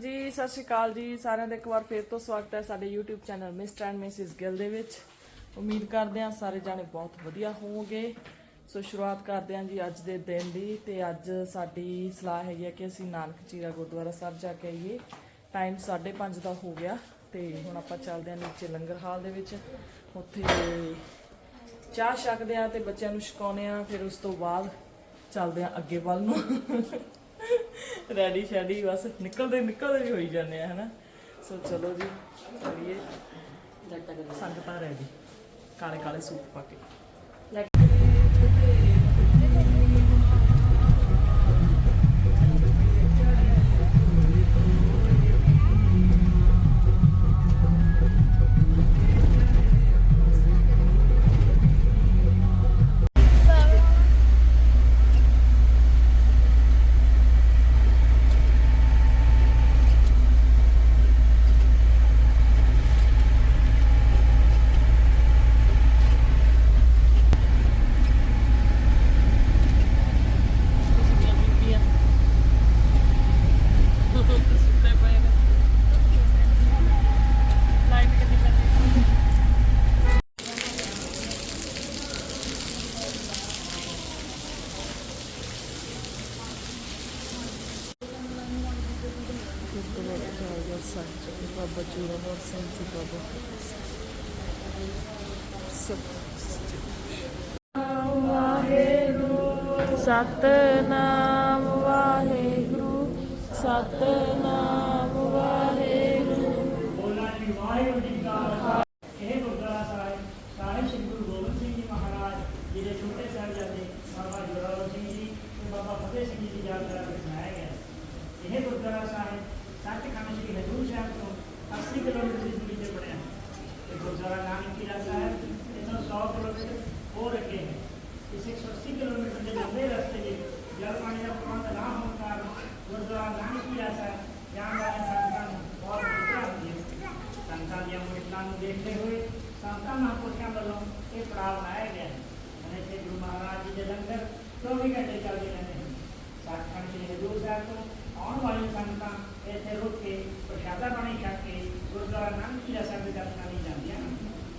ਜੀ, ਸਤਿ ਸ਼੍ਰੀ ਅਕਾਲ ਜੀ। ਸਾਰਿਆਂ ਦਾ ਇੱਕ ਵਾਰ ਫੇਰ ਤੋਂ ਸਵਾਗਤ ਹੈ ਸਾਡੇ YouTube channel mister and missus Gill ਦੇ ਵਿੱਚ। ਉਮੀਦ ਕਰਦੇ ਹਾਂ ਸਾਰੇ ਜਾਣੇ ਬਹੁਤ ਵਧੀਆ ਹੋਵੋਗੇ। ਸੋ ਸ਼ੁਰੂਆਤ ਕਰਦੇ ਹਾਂ ਜੀ ਅੱਜ ਦੇ ਦਿਨ ਦੀ ਤੇ ਅੱਜ ਸਾਡੀ ਸਲਾਹ ਹੈਗੀ ਹੈ ਕਿ ਅਸੀਂ ਨਾਨਕ ਚੀਰਾ ਗੁਰਦੁਆਰਾ ਸਾਹਿਬ ਜਾ ਕੇ ਆਈਏ। ਟਾਈਮ 5:30 ਦਾ ਹੋ ਗਿਆ ਤੇ ਹੁਣ ਆਪਾਂ ਚੱਲਦੇ ਹਾਂ ਨੀਚੇ ਲੰਗਰ ਹਾਲ ਦੇ ਵਿੱਚ। ਉੱਥੇ ਚਾਹ ਛਕਦੇ ਆ ਤੇ ਬੱਚਿਆਂ ਨੂੰ ਛਕਾਉਂਦੇ ਆ ਫਿਰ ਉਸ ਤੋਂ ਬਾਅਦ ਚੱਲਦੇ ਆ ਅੱਗੇ ਵੱਲ ਨੂੰ। ਰੈਡੀ ਸ਼ੈਡੀ ਬਸ ਨਿਕਲਦੇ ਨਿਕਲਦੇ ਵੀ ਹੋਈ ਜਾਂਦੇ ਆ, ਹਨਾ? ਸੋ ਚਲੋ ਜੀ, ਚਲੀਏ। ਸੰਗਤਾਂ ਰੈਡੀ ਕਾਲੇ ਕਾਲੇ ਸੂਟ ਪਾ ਕੇ। ਸਭ ਵਾਹਿਗੁਰੂ ਸਤਨਾਮ ਵਾਹਿਗੁਰੂ ਸਤਨਾਮ ਵਾਹਿਗੁਰੂ ਇਹ ਗੁਰਦੁਆਰਾ ਸਾਹਿਬ ਸਾਹਿਬ ਸ੍ਰੀ ਗੁਰੂ ਗੋਬਿੰਦ ਸਿੰਘ ਜੀ ਮਹਾਰਾਜ ਜੀ ਦੇ ਛੋਟੇ ਸਾਹਿਬਜ਼ਾਦੇ ਬਾਬਾ ਜੋਰਾਵਰ ਸਿੰਘ ਜੀ ਤੇ ਬਾਬਾ ਫਤਿਹ ਸਿੰਘ ਜੀ ਦੀ ਯਾਦ ਕਰਾ ਕੇ ਬਣਾਇਆ ਗਿਆ ਹੈ। ਇਹ ਗੁਰਦੁਆਰਾ ਸਾਹਿਬ ਸੱਚਖੰਡ ਸ੍ਰੀ ਹਜ਼ੂਰ ਸਾਹਿਬ ਤੋਂ 80 ਕਿਲੋਮੀਟਰ ਦੀ ਦੂਰੀ ਤੇ ਬਣਿਆ ਹੈ। ਤੇ ਗੁਰਦੁਆਰਾ ਨਾਨਕ ਕੀਰਾ ਸਾਹਿਬ ਇਥੋਂ 100 ਕਿਲੋਮੀਟਰ ਹੋਰ ਅੱਗੇ ਹੈ ਇਸ 180 ਕਿਲੋਮੀਟਰ ਦੇ ਲੰਬੇ ਰਸਤੇ ਵਿੱਚ ਜਲ ਪਾਣੀ ਦਾ ਪ੍ਰਬੰਧ ਨਾ ਹੋਣ ਕਾਰਨ ਗੁਰਦੁਆਰਾ ਨਾਨਕ ਕੀਰਾ ਸਾਹਿਬ ਜਾਣ ਵਾਲੇ ਸੰਗਤਾਂ ਨੂੰ ਬਹੁਤ ਦਿੱਕਤ ਹੁੰਦੀ ਹੈ ਸੰਤਾਂ ਦੀਆਂ ਮੁਸ਼ਕਲਾਂ ਨੂੰ ਦੇਖਦੇ ਹੋਏ ਸੰਤਾਂ ਮਹਾਂਪੁਰਸ਼ਾਂ ਵੱਲੋਂ ਇਹ ਪੜਾਅ ਬਣਾਇਆ ਗਿਆ ਹੈ અને ਤੇ ਗੁਰੂ ਮਹਾਰਾਜ ਜੀ ਦੇ ਲੰਗਰ 24 ਘੰਟੇ ਚੱਲਦੇ ਰਹਿੰਦੇ ਹਨ ਸੱਚਖੰਡ ਸ੍ਰੀ ਹਜ਼ੂਰ ਸਾਹਿਬ ਤੋਂ ਆਉਣ ਵਾਲੀਆਂ ਸੰਗਤਾਂ ਇੱਥੇ ਰੁਕ ਕੇ ਪ੍ਰਸ਼ਾਦਾ ਪਾਣੀ ਛਕ ਕੇ ਗੁਰਦੁਆਰਾ ਨਾਨਕ ਜੀ ਸਾਹਿਬ ਦੇ ਦਰਸ਼ਨਾਂ ਲਈ ਜਾਂਦੀਆਂ ਹਨ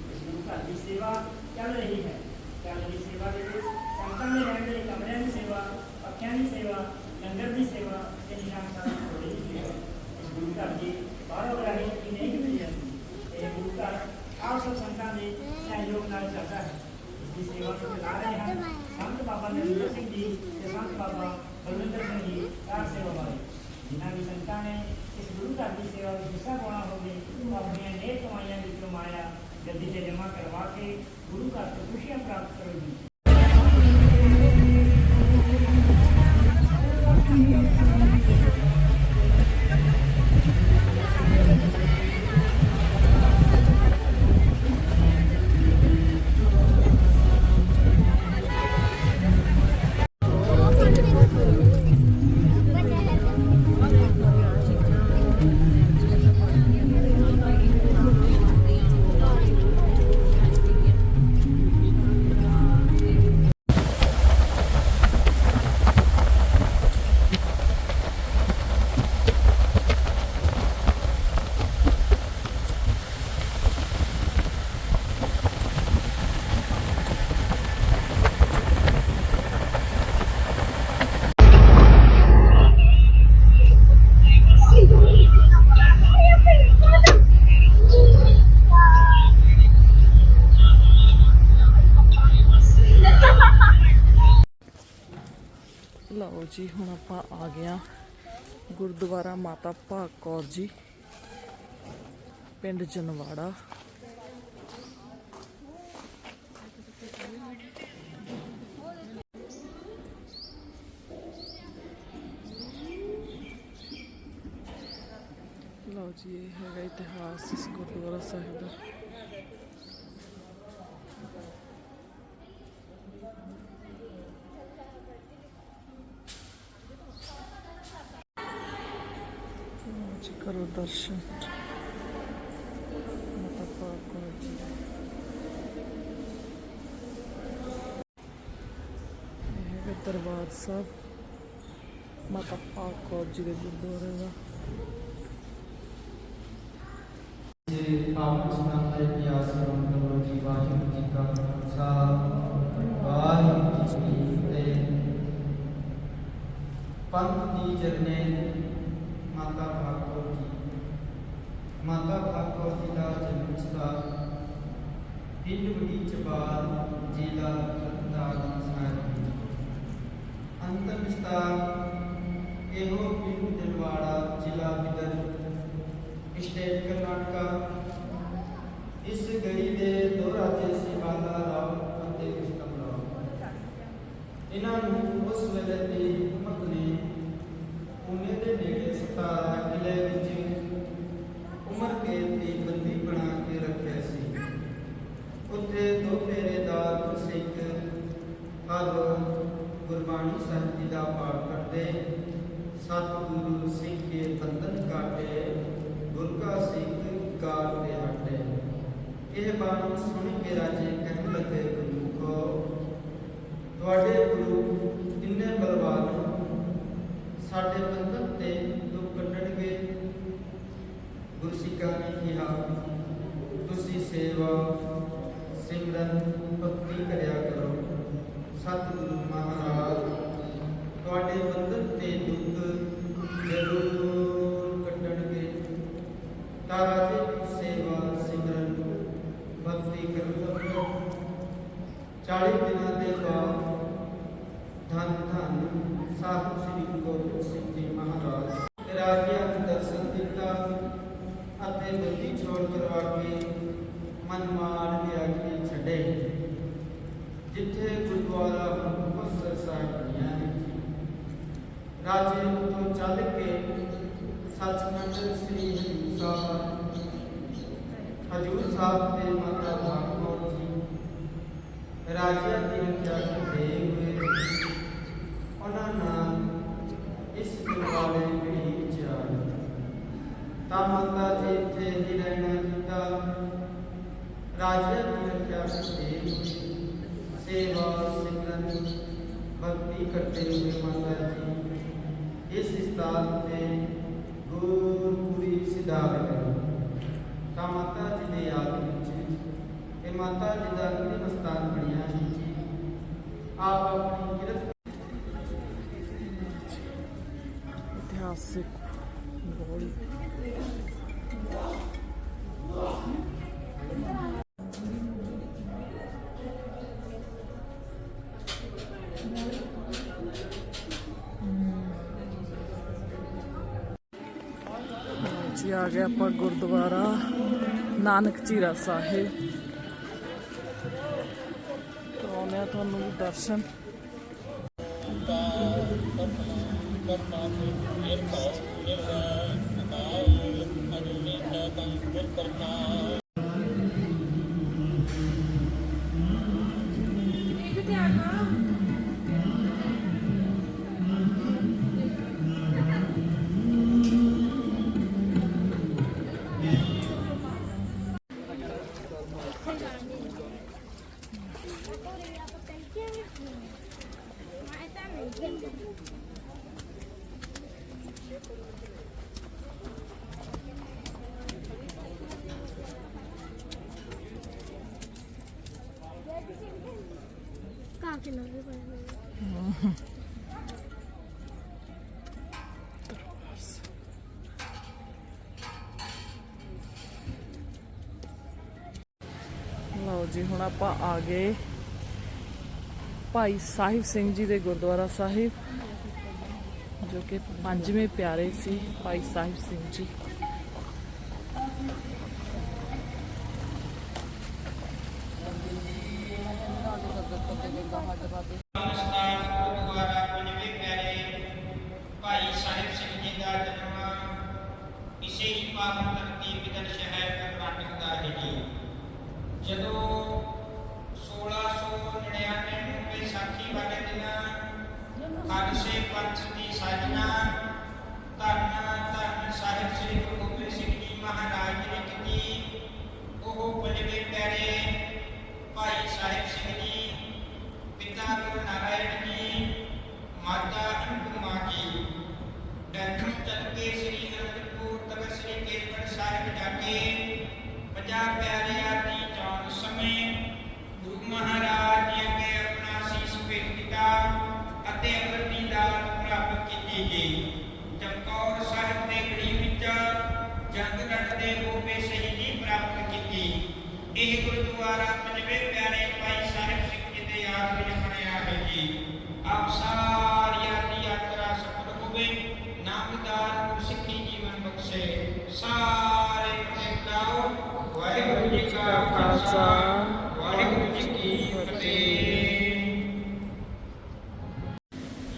ਇਸ ਗੁਰੂ ਘਰ ਦੀ ਸੇਵਾ ਚੱਲ ਰਹੀ ਹੈ ਚੱਲ ਰਹੀ ਸੇਵਾ ਦੇ ਵਿੱਚ ਸੰਗਤਾਂ ਦੇ ਰਹਿਣ ਦੇ ਲਈ ਕਮਰਿਆਂ ਦੀ ਸੇਵਾ ਪੱਖਿਆਂ ਦੀ ਸੇਵਾ ਲੰਗਰ ਦੀ ਸੇਵਾ ਤੇ ਨਿਸ਼ਾਨ ਸਾਹਿਬ ਦੀ ਥੋੜ੍ਹੀ ਜਿਹੀ ਸੇਵਾ ਇਸ ਗੁਰੂ ਘਰ ਦੀ ਬਾਹਰੋਂ ਗ੍ਰਾਹੀ ਕੀ ਨਹੀਂ ਕੀਤੀ ਜਾਂਦੀ ਇਹ ਗੁਰੂ ਘਰ ਆਪ ਸਭ ਸੰਗਤਾਂ ਦੇ ਸਹਿਯੋਗ ਨਾਲ ਚੱਲਦਾ ਹੈ ਇਸ ਦੀ ਸੇਵਾ ਨੂੰ ਚਲਾ ਰਹੇ ਬਲਵਿੰਦਰ ਸਿੰਘ ਜੀ ਕਾਰ ਸੇਵਾ ਵਾਲੇ। ਜਿਨ੍ਹਾਂ ਵੀ ਸੰਗਤਾਂ ਨੇ ਇਸ ਗੁਰੂ ਘਰ ਦੀ ਸੇਵਾ ਵਿੱਚ ਹਿੱਸਾ ਪਾਉਣਾ ਹੋਵੇ ਆਪਣੀਆਂ ਨੇਕ ਕਮਾਈਆਂ ਵਿੱਚੋਂ ਮਾਇਆ ਗੱਦੀ ਤੇ ਜਮ੍ਹਾਂ ਕਰਵਾ ਕੇ ਗੁਰੂ ਘਰ ਤੋਂ ਖੁਸ਼ੀਆਂ ਪ੍ਰਾਪਤ ਕਰੋਗੇ ਹੁਣ ਆਪਾਂ ਆ ਗਏ ਗੁਰਦੁਆਰਾ ਮਾਤਾ ਭਾਗ ਕੌਰ ਜੀ, ਪਿੰਡ ਜਨਵਾੜਾ। ਲਓ ਜੀ, ਇਹ ਹੈਗਾ ਇਤਿਹਾਸ ਇਸ ਗੁਰਦੁਆਰਾ ਸਾਹਿਬ ਦਾ। करो दर्शन दरबार साहब। माता पाक कौर जी के गुरुद्वारे का आप जी का खालसा ਵਾਹਿਗੁਰੂ ਜੀ ਕੀ ਫਤਿਹ ਮਾਤਾ ਭਾਗਵਤ ਜੀ ਮਾਤਾ ਭਾਗਵਤ ਜੀ ਦਾ ਜਨਮ ਸਥਾਨ ਪਿੰਡ ਬੜੀ ਚਬਾਲ ਜ਼ਿਲ੍ਹਾ ਤਰਨਤਾਰਨ ਸਾਹਿਬ ਵਿੱਚ ਅੰਤਮ ਸਥਾਨ ਇਹੋ ਪਿੰਡ ਦਿਲਵਾੜਾ ਜ਼ਿਲ੍ਹਾ ਬਿਦਰ, ਸਟੇਟ ਕਰਨਾਟਕਾ। ਇਸ ਗਲੀ ਦੇ ਦੋ ਰਾਜੇ ਸੀ ਬਾਲਾ ਰਾਓ ਅਤੇ ਉਸਤਮ ਰਾਓ ਇਹਨਾਂ ਨੂੰ ਉਸ ਵੇਲੇ ਦੀ ਹਕੂਮਤ ਨੇ ਪੁਣੇ ਦੇ ਨੇੜੇ ਸਤਾਰਾ ਕਿਲੇ ਵਿੱਚ ਉਮਰ ਕੈਦ ਦੀ ਬੰਦੀ ਬਣਾ ਕੇ ਰੱਖਿਆ ਉੱਥੇ ਦੋ ਫੇਰੇਦਾਰ ਗੁਰਸਿੱਖ ਹਾਜ਼ਰ ਗੁਰਬਾਣੀ ਸਾਹਿਬ ਜੀ ਦਾ ਪਾਠ ਕਰਦੇ। ਸਤਿਗੁਰੂ ਸਿੰਘ ਕੇ ਬੰਧਨ ਕਾਟੇ ਗੁਰ ਕਾ ਸਿੱਖ ਕਾਰ ਦੇ ਹਟੇ ਇਹ ਬਾਣੀ ਸੁਣ ਕੇ ਰਾਜੇ ਕਹਿਣ ਲੱਗੇ, ਗੁਰਮੁਖੋ, ਤੁਹਾਡੇ ਗੁਰੂ ਇੰਨੇ ਬਲਵਾਨ ਸਾਡੇ ਬੰਧਨ ਗੁਰਸਿੱਖਾਂ ਨੇ ਕਿਹਾ ਤੁਸੀਂ ਸੇਵਾ ਸਿਮਰਨ ਭਗਤੀ ਕਰਿਆ ਕਰੋ। ਸਤਿਗੁਰੂ ਮਹਾਰਾਜ ਤੁਹਾਡੇ ਬੰਧਨ ਤੇ ਦੁੱਖ ਜ਼ਰੂਰ ਕੱਟਣਗੇ ਤਾਂ ਰਾਜੇ ਦੀ ਸੇਵਾ ਸਿਮਰਨ ਭਗਤੀ ਕਰਨ ਲੱਗਾ 40 ਦਿਨਾਂ ਦੇ ਬਾਅਦ ਧੰਨ ਧੰਨ ਸਾਹਿਬ ਸ੍ਰੀ ਗੁਰੂ ਗੋਬਿੰਦ ਸਿੰਘ ਜੀ ਮਹਾਰਾਜ ਰਾਜਿਆਂ ਨੂੰ ਦਰਸ਼ਨ ਦਿੱਤਾ ਅਤੇ ਬੰਦੀ ਛੋੜ ਕਰਵਾ ਕੇ ਮਨਮਾਨ ਵਿਆਖੀ ਛੱਡੇ ਜਿੱਥੇ ਗੁਰਦੁਆਰਾ ਮੁਕਤਸਰ ਸਾਹਿਬ ਬਣਿਆ ਹੈ ਰਾਜੇ ਤੋਂ ਚੱਲ ਕੇ ਸੱਚਖੰਡ ਸ੍ਰੀ ਹਜ਼ੂਰ ਸਾਹਿਬ ਹਜ਼ੂਰ ਸਾਹਿਬ ਦੇ ਮਾਤਾ ਭਾਗਵਤ ਜੀ ਰਾਜਿਆਂ ਦੀ ਰੱਖਿਆ ਕਰਦੇ ਹੋਏ ਉਹਨਾਂ ਨਾਲ ਇਸ ਦਿਵਾਲੇ ਪੀੜੀ ਵਿੱਚ ਆਏ ਤਾਂ ਮਾਤਾ ਇੱਥੇ ਹੀ ਰਹਿਣਾ ਕੀਤਾ। ਰਾਜਿਆਂ ਦੀ ਰੱਖਿਆ ਕਰਦੇ ਸੇਵਾ, ਸਿਮਰਨ, ਭਗਤੀ ਕਰਦੇ ਹੋਏ ਮਾਤਾ ਜੀ, ਇਸ ਸਥਾਨ ਤੇ ਗੁਰਪੁਰੀ ਸਿਧਾਰ ਤਾਂ ਮਾਤਾ ਜੀ ਦੇ ਯਾਦ ਵਿੱਚ ਇਹ ਮਾਤਾ ਜੀ ਦਾ ਅੰਤਿਮ ਸਥਾਨ ਬਣਿਆ ਹੈ ਜੀ। ਆਪ ਆਪਣੀ ਕਿਰਤ ਇਤਿਹਾਸਿਕ ਆ ਗਏ ਆਪਾਂ ਗੁਰਦੁਆਰਾ ਨਾਨਕ ਚੀਰਾ ਸਾਹਿਬ। ਕਰਾਉਂਦੇ ਆ ਤੁਹਾਨੂੰ ਵੀ ਦਰਸ਼ਨ। ਕਾਫੀ ਜੀ, ਹੁਣ ਆਪਾਂ ਆ ਗਏ ਭਾਈ ਸਾਹਿਬ ਸਿੰਘ ਜੀ ਦੇ ਗੁਰਦੁਆਰਾ ਸਾਹਿਬ, ਜੋ ਕਿ ਪੰਜਵੇਂ ਪਿਆਰੇ ਸੀ ਭਾਈ ਸਾਹਿਬ ਸਿੰਘ ਜੀ। ਜਗਤ ਦੇ ਰੂਪੇ ਸ਼ਹੀਦੀ ਪ੍ਰਾਪਤ ਕੀਤੀ। ਇਹ ਗੁਰਦੁਆਰਾ ਪੰਜਵੇਂ ਪਿਆਰੇ ਭਾਈ ਸਾਹਿਬ ਸਿੰਘ ਜੀ ਦੇ ਯਾਦ ਵਿੱਚ ਬਣਿਆ ਜੀ। ਆਪ ਸਾਰਿਆਂ ਦੀ ਯਾਤਰਾ ਸਫਲ ਹੋਵੇ ਨਾਮਦਾਰ ਗੁਰਸਿੱਖੀ ਜੀਵਨ ਬਖਸ਼ੇ। ਸਾਰੇ ਪ੍ਰੇਮਨਾਓ ਵਾਹਿਗੁਰੂ ਜੀ ਕਾ ਖਾਲਸਾ। ਵਾਹਿਗੁਰੂ ਜੀ ਕੀ ਫਤਿਹ।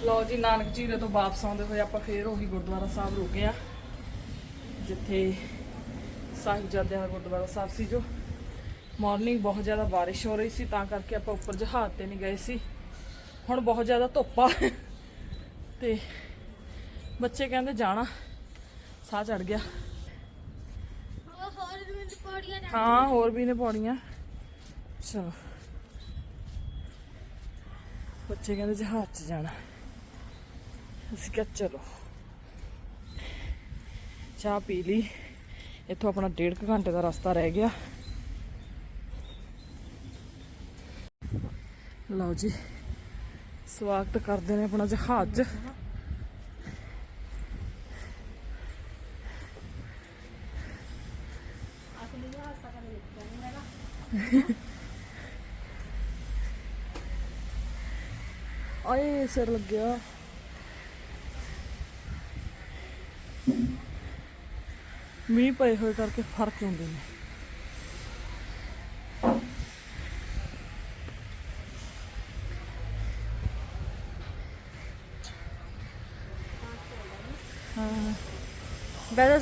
ਲੋ ਜੀ, ਨਾਨਕ ਜੀ ਦੇ ਤੋਂ ਵਾਪਸ ਆਉਂਦੇ ਹੋਏ ਆਪਾਂ ਫੇਰ ਉਹੀ ਗੁਰਦੁਆਰਾ ਸਾਹਿਬ ਰੁਕੇ ਆ। ਜਿੱਥੇ ਸਾਹਿਬਜ਼ਾਦਿਆਂ ਦਾ ਗੁਰਦੁਆਰਾ ਸਾਹਿਬ ਸੀ ਜੋ ਮਾਰਨਿੰਗ ਬਹੁਤ ਜ਼ਿਆਦਾ ਬਾਰਿਸ਼ ਹੋ ਰਹੀ ਸੀ ਤਾਂ ਕਰਕੇ ਆਪਾਂ ਉੱਪਰ ਜਹਾਜ਼ ਤੇ ਨਹੀਂ ਗਏ ਸੀ। ਹੁਣ ਬਹੁਤ ਜ਼ਿਆਦਾ ਧੁੱਪ ਆ। ਤੇ ਬੱਚੇ ਕਹਿੰਦੇ ਜਾਣਾ ਸਾਹ ਚੜ ਗਿਆ। ਹਾਂ ਹੋਰ ਵੀ ਨੇ ਪੌੜੀਆਂ। ਚਲੋ ਬੱਚੇ ਕਹਿੰਦੇ ਜਹਾਜ਼ 'ਚ ਜਾਣਾ। ਅਸੀਂ ਕਿਹਾ ਚਲੋ। ਚਾਹ ਪੀ ਲਈ। ਇੱਥੋਂ ਆਪਣਾ ਡੇਢ ਕੁ ਘੰਟੇ ਦਾ ਰਸਤਾ ਰਹਿ ਗਿਆ। ਲਓ ਜੀ, ਸਵਾਗਤ ਕਰਦੇ ਨੇ ਆਪਣਾ ਜਹਾਜ਼। 'ਚ ਆਏ ਸਿਰ ਲੱਗਿਆ। ਮੀਂਹ ਪਏ ਹੋਏ ਕਰਕੇ ਫ਼ਰਕ ਹੁੰਦੇ ਨੇ। ਹਾਂ। ਬਹਿ ਜਾ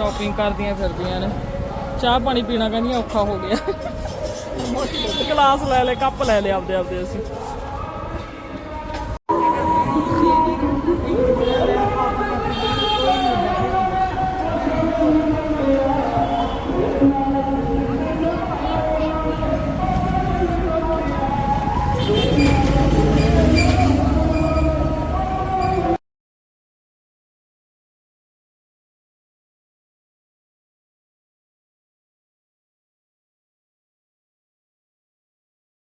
ਸ਼ਾਪਿੰਗ ਕਰਦੀਆਂ ਫਿਰਦੀਆਂ ਨੇ। ਚਾਹ ਪਾਣੀ ਪੀਣਾ ਕਹਿੰਦੀਆਂ ਔਖਾ ਹੋ ਗਿਆ। ਗਲਾਸ ਲੈ ਲੈ, ਕੱਪ ਲੈ ਲਿਆ ਆਪਦੇ ਆਪਦੇ ਅਸੀਂ।